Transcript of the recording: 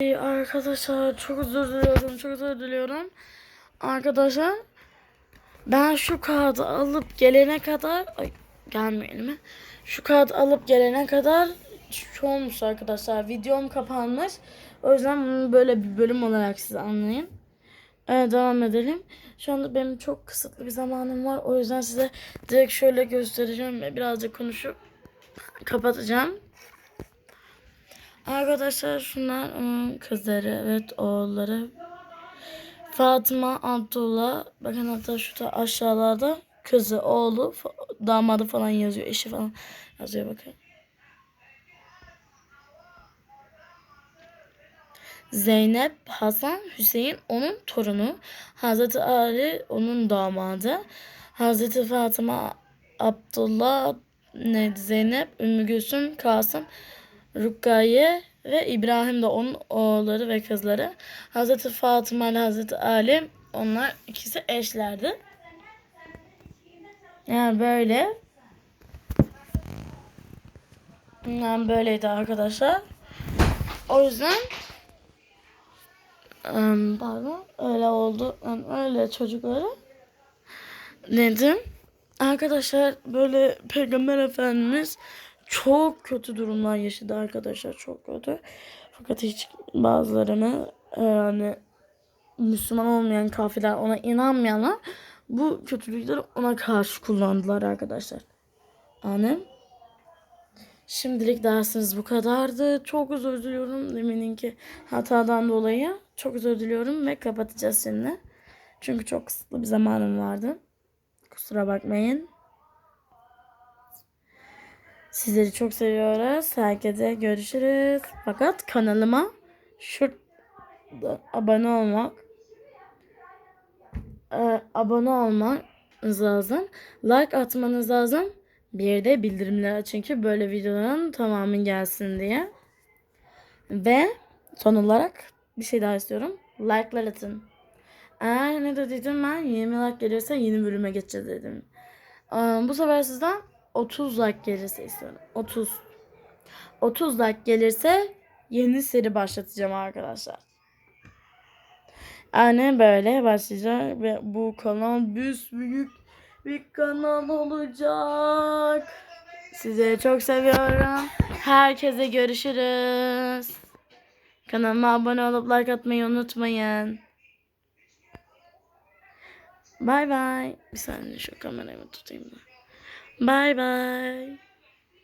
Ee, Arkadaşlar çok özür diliyorum, çok özür diliyorum. Arkadaşlar ben şu kağıdı alıp gelene kadar ay gelmiyor elime. Şu kağıdı alıp gelene kadar olmuş arkadaşlar. Videom kapanmış. O yüzden bunu böyle bir bölüm olarak siz anlayın. Evet, devam edelim. Şu anda benim çok kısıtlı bir zamanım var. O yüzden size direkt şöyle göstereceğim ve birazcık konuşup kapatacağım. Arkadaşlar şunlar onun kızları, evet oğulları. Fatıma, Abdullah. Bakın hatta şurada aşağılarda kızı, oğlu, damadı falan yazıyor. Eşi falan yazıyor bakın. Zeynep, Hasan, Hüseyin onun torunu. Hazreti Ali onun damadı. Hazreti Fatıma, Abdullah, Zeynep, Ümmü Gülsüm, Kasım, Rukiye ve İbrahim de onun oğulları ve kızları. Hazreti Fatıma ile Hazreti Ali onlar ikisi eşlerdi. Yani böyle. Yani böyleydi arkadaşlar. O yüzden pardon öyle oldu. Yani öyle çocukları dedim. Arkadaşlar böyle Peygamber Efendimiz çok kötü durumlar yaşadı arkadaşlar çok kötü. Fakat hiç bazılarını e, yani Müslüman olmayan kafirler ona inanmayanlar bu kötülükleri ona karşı kullandılar arkadaşlar. Annem. Şimdilik dersiniz bu kadardı. Çok özür diliyorum demininki hatadan dolayı. Çok özür diliyorum ve kapatacağız şimdi. Çünkü çok kısıtlı bir zamanım vardı. Kusura bakmayın. Sizleri çok seviyoruz. Herkese görüşürüz. Fakat kanalıma şurada abone olmak e, abone olmanız lazım. Like atmanız lazım. Bir de bildirimleri açın ki böyle videoların tamamı gelsin diye. Ve son olarak bir şey daha istiyorum. Like'lar atın. Eğer ne de dedim ben 20 like gelirse yeni bölüme geçeceğiz dedim. Bu sefer sizden 30 like gelirse istiyorum. 30. 30 like gelirse yeni seri başlatacağım arkadaşlar. Yani böyle başlayacak ve bu kanal büyük bir kanal olacak. Sizleri çok seviyorum. Herkese görüşürüz. Kanalıma abone olup like atmayı unutmayın. Bay bay. Bir saniye şu kamerayı tutayım da. Bay bay.